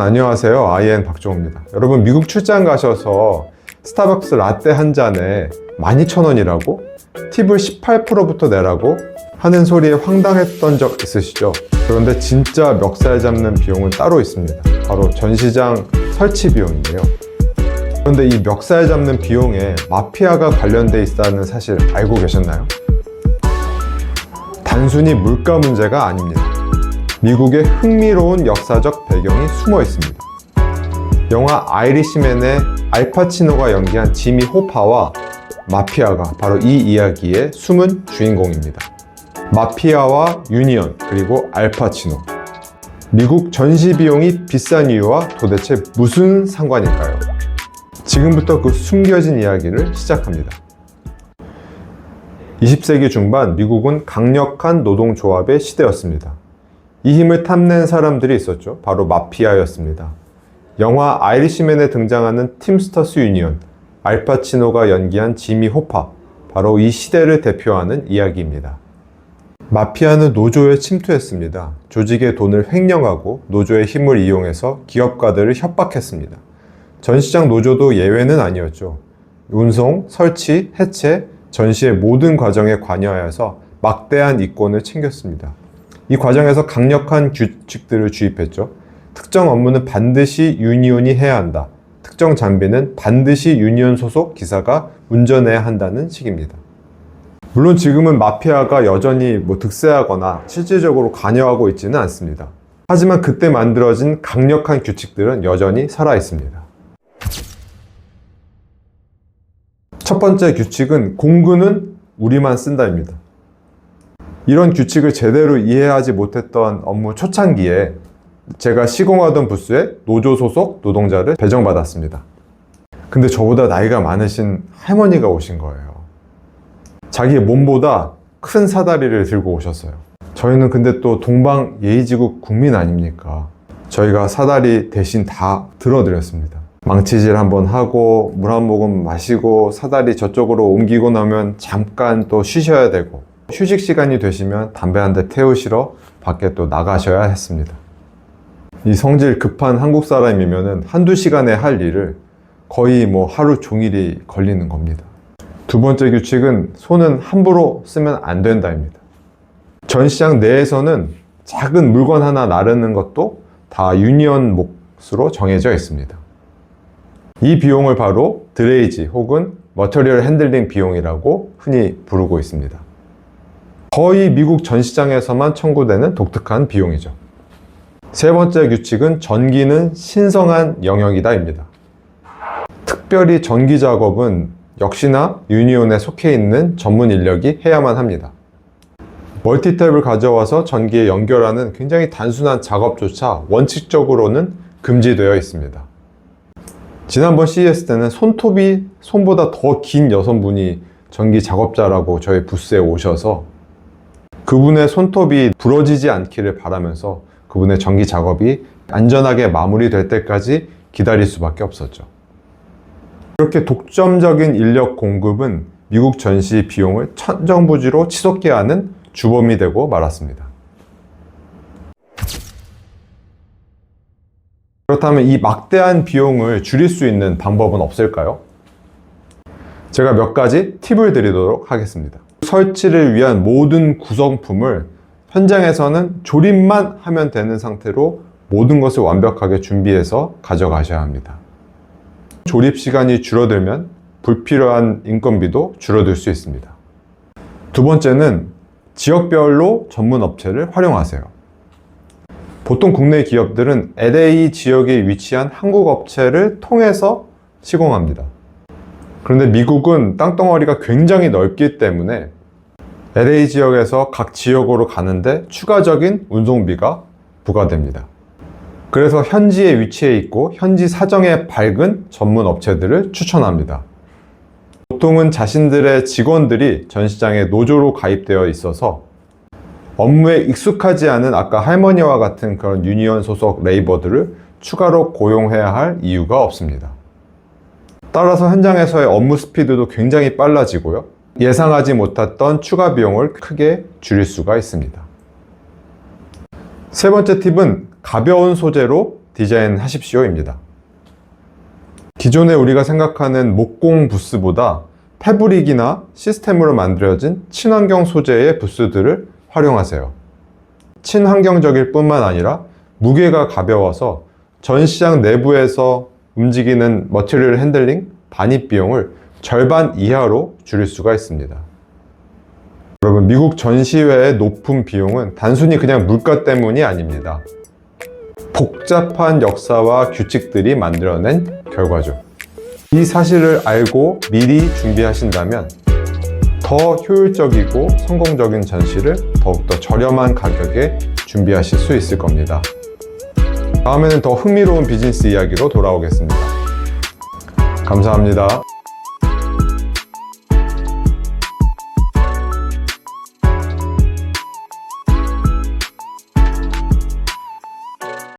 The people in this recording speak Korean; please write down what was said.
안녕하세요. IN 박종호입니다. 여러분, 미국 출장 가셔서 스타벅스 라떼 한 잔에 12,000원이라고 팁을 18%부터 내라고 하는 소리에 황당했던 적 있으시죠? 그런데 진짜 멱살 잡는 비용은 따로 있습니다. 바로 전시장 설치 비용인데요. 그런데 이 멱살 잡는 비용에 마피아가 관련돼 있다는 사실 알고 계셨나요? 단순히 물가 문제가 아닙니다. 미국의 흥미로운 역사적 배경이 숨어 있습니다. 영화 아이리시맨의 알파치노가 연기한 지미 호파와 마피아가 바로 이 이야기의 숨은 주인공입니다. 마피아와 유니언 그리고 알파치노. 미국 전시 비용이 비싼 이유와 도대체 무슨 상관일까요? 지금부터 그 숨겨진 이야기를 시작합니다. 20세기 중반 미국은 강력한 노동조합의 시대였습니다. 이 힘을 탐낸 사람들이 있었죠. 바로 마피아였습니다. 영화 아이리시맨에 등장하는 팀스터스 유니언, 알파치노가 연기한 지미 호파, 바로 이 시대를 대표하는 이야기입니다. 마피아는 노조에 침투했습니다. 조직의 돈을 횡령하고 노조의 힘을 이용해서 기업가들을 협박했습니다. 전시장 노조도 예외는 아니었죠. 운송, 설치, 해체, 전시의 모든 과정에 관여하여서 막대한 이권을 챙겼습니다. 이 과정에서 강력한 규칙들을 주입했죠. 특정 업무는 반드시 유니온이 해야 한다. 특정 장비는 반드시 유니온 소속 기사가 운전해야 한다는 식입니다. 물론 지금은 마피아가 여전히 뭐 득세하거나 실질적으로 관여하고 있지는 않습니다. 하지만 그때 만들어진 강력한 규칙들은 여전히 살아 있습니다. 첫 번째 규칙은 공군은 우리만 쓴다입니다. 이런 규칙을 제대로 이해하지 못했던 업무 초창기에 제가 시공하던 부스에 노조 소속 노동자를 배정받았습니다. 근데 저보다 나이가 많으신 할머니가 오신 거예요. 자기 몸보다 큰 사다리를 들고 오셨어요. 저희는 근데 또 동방 예의지국 국민 아닙니까? 저희가 사다리 대신 다 들어드렸습니다. 망치질 한번 하고 물 한 모금 마시고 사다리 저쪽으로 옮기고 나면 잠깐 또 쉬셔야 되고 휴식 시간이 되시면 담배 한 대 태우시러 밖에 또 나가셔야 했습니다. 이 성질 급한 한국 사람이면은 한두 시간에 할 일을 거의 뭐 하루 종일이 걸리는 겁니다. 두 번째 규칙은 손은 함부로 쓰면 안 된다입니다. 전시장 내에서는 작은 물건 하나 나르는 것도 다 유니언 몫으로 정해져 있습니다. 이 비용을 바로 드레이지 혹은 머터리얼 핸들링 비용이라고 흔히 부르고 있습니다. 거의 미국 전 시장에서만 청구되는 독특한 비용이죠. 세 번째 규칙은 전기는 신성한 영역이다입니다. 특별히 전기 작업은 역시나 유니온에 속해 있는 전문 인력이 해야만 합니다. 멀티탭을 가져와서 전기에 연결하는 굉장히 단순한 작업조차 원칙적으로는 금지되어 있습니다. 지난번 CES 때는 손톱이 손보다 더 긴 여성분이 전기 작업자라고 저희 부스에 오셔서 그분의 손톱이 부러지지 않기를 바라면서 그분의 전기 작업이 안전하게 마무리될 때까지 기다릴 수밖에 없었죠. 이렇게 독점적인 인력 공급은 미국 전시 비용을 천정부지로 치솟게 하는 주범이 되고 말았습니다. 그렇다면 이 막대한 비용을 줄일 수 있는 방법은 없을까요? 제가 몇 가지 팁을 드리도록 하겠습니다. 설치를 위한 모든 구성품을 현장에서는 조립만 하면 되는 상태로 모든 것을 완벽하게 준비해서 가져가셔야 합니다. 조립 시간이 줄어들면 불필요한 인건비도 줄어들 수 있습니다. 두 번째는 지역별로 전문 업체를 활용하세요. 보통 국내 기업들은 LA 지역에 위치한 한국 업체를 통해서 시공합니다. 그런데 미국은 땅덩어리가 굉장히 넓기 때문에 LA 지역에서 각 지역으로 가는데 추가적인 운송비가 부과됩니다. 그래서 현지에 위치해 있고 현지 사정에 밝은 전문 업체들을 추천합니다. 보통은 자신들의 직원들이 전시장에 노조로 가입되어 있어서 업무에 익숙하지 않은 아까 할머니와 같은 그런 유니언 소속 레이버들을 추가로 고용해야 할 이유가 없습니다. 따라서 현장에서의 업무 스피드도 굉장히 빨라지고요. 예상하지 못했던 추가 비용을 크게 줄일 수가 있습니다. 세 번째 팁은 가벼운 소재로 디자인하십시오입니다. 기존에 우리가 생각하는 목공 부스보다 패브릭이나 시스템으로 만들어진 친환경 소재의 부스들을 활용하세요. 친환경적일 뿐만 아니라 무게가 가벼워서 전시장 내부에서 움직이는 머티리얼 핸들링, 반입 비용을 절반 이하로 줄일 수가 있습니다. 여러분, 미국 전시회의 높은 비용은 단순히 그냥 물가 때문이 아닙니다. 복잡한 역사와 규칙들이 만들어낸 결과죠. 이 사실을 알고 미리 준비하신다면 더 효율적이고 성공적인 전시를 더욱더 저렴한 가격에 준비하실 수 있을 겁니다. 다음에는 더 흥미로운 비즈니스 이야기로 돌아오겠습니다. 감사합니다.